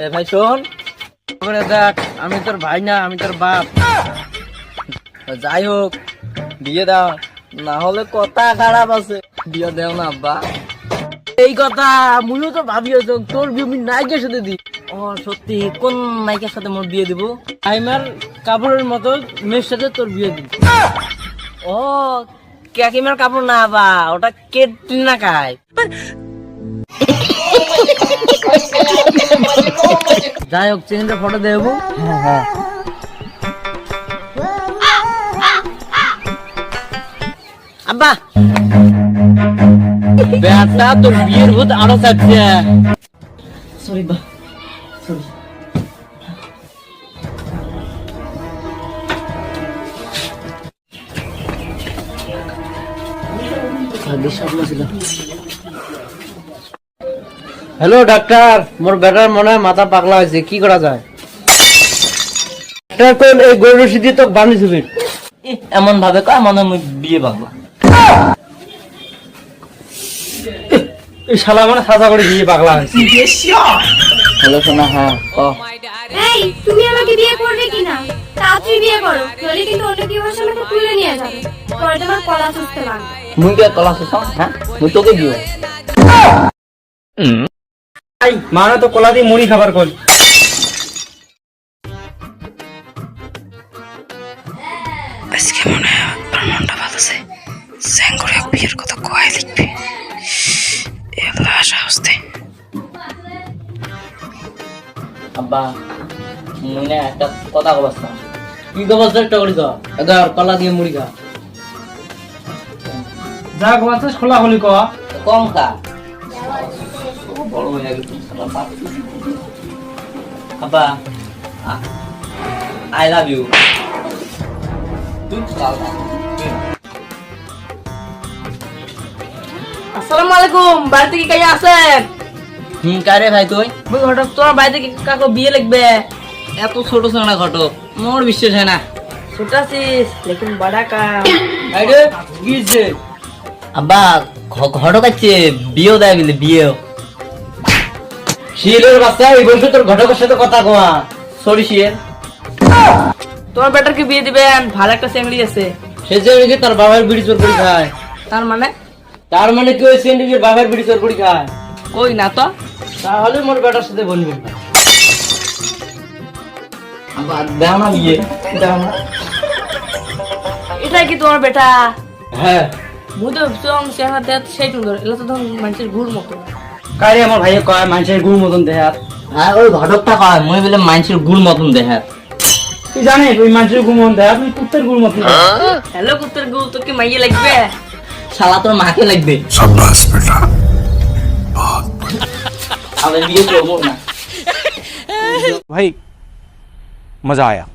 এ ভাই শোন দেখ, আমি তোর ভাই না, আমি তোর বাপ। যাই হোক, বিয়ে দাও, না হলে কথা খারাপ আছে। বিয়ে দেও না, আব্বা। এই কথা মুইও তো ভাবি তোর বিয়ে আমি নায়িকার সাথে দি ও, সত্যি, কোন নায়িকার সাথে মোর বিয়ে দিব? আইমার কাপড়ের মতো মেয়ের সাথে তোর বিয়ে দিব। ও, কাকিমার কাপড় না বা ওটা কেটনা খায়। যাই হোক চেনটা ফটো দেবো। হ্যাঁ হ্যাঁ আব্বা। বেটা তোর বিয়ের ভূত আরও থাকছে সরি বা sorry hello doctor more better মনে হয় মাথা পাগলা হয়েছে কি করা যায়? ডাক্তার কোন এই গরু রশি দিয়ে তো বান্ধি দিবি এমন ভাবে কয় মনে হয় বিয়ে পাবো এই শালা মানে সাজা করে বিয়ে পাগলা হয়েছে হ্যালো সোনা হ্যাঁ ক। এই তুমি আমাকে বিয়ে করবে কিনা? তাড়াতাড়ি বিয়ে করো নইলে কিন্তু অন্য কেউ এসে আমাকে তুলে নিয়ে যাবে। পরে তোমার কলা সুস্থ লাগবে। মুই কে কলা সুস হ্যাঁ? মুই তোকে মানে তো কলা দিয়ে মুড়ি খাবার কর আজকে মনে হয় আমার মনটা ভালো আছে। বিয়ের কথা কয় লিখবে। এলা সাহস দে আব্বা মনে একটা কথা কবাস না কি কবাস করি তো এগার কলা দিয়ে মুড়ি খা। যা গোয়াছিস খোলা খোলি ক। কম খা। বড় হয়ে গেছে আব্বা আই লাভ ইউ আসসালামু আলাইকুম বাড়িতে কি কাজ আছেন হুম কারে ভাই তুই? মুই ঘটক তোমার বাড়িতে কি কাকো বিয়ে লাগবে এত ছোট সোনা ঘটক মোর বিশ্বাস হয় না। ছোট আছিস লেকিন বড়া কাম। আরে গিয়েছে আব্বা ঘ- ঘটক আছে বিয়েও দেয় বলে বিয়েও। শিলের বাচ্চা এই বয়সে তোর ঘটকের সাথে কথা কোয়া সরি শিয়ের তোমার বেটার কি বিয়ে দিবেন ভালো একটা চেংড়ি আছে। সে নাকি তার বাবার বিড়ি চোর করে খায়। তার মানে? তার মানে কি ওই সেন্ডিকের বাবার বিড়ি চোর করে খায়? কই না তো। তাহলে মোর বেটার সাথে বলবে আবার দাও না বিয়ে দাও না। এটা কি তোমার বেটা? হ্যাঁ। মুই তো ভাবছিলাম চেহারা দেখ সেই সুন্দর এগুলো তো মানুষের ঘুর মতো। কারে আমার ভাইয়ে কয় মানুষের গুড় মতন দেহাত হ্যাঁ ওই ঘটকটা কয় মই বলে মানুষের গুড় মতন দেখে তুই জানিস ওই মানুষের গুড় মতন দেহাত তুই কুত্তের গুড় মতন দেহাত। হ্যালো কুত্তের গু তোর কি মাইয়ে লাগবে শালা তোর মাকে লাগবে शाबाश बेटा আমি বিয়ে করবো না भाई मजा आया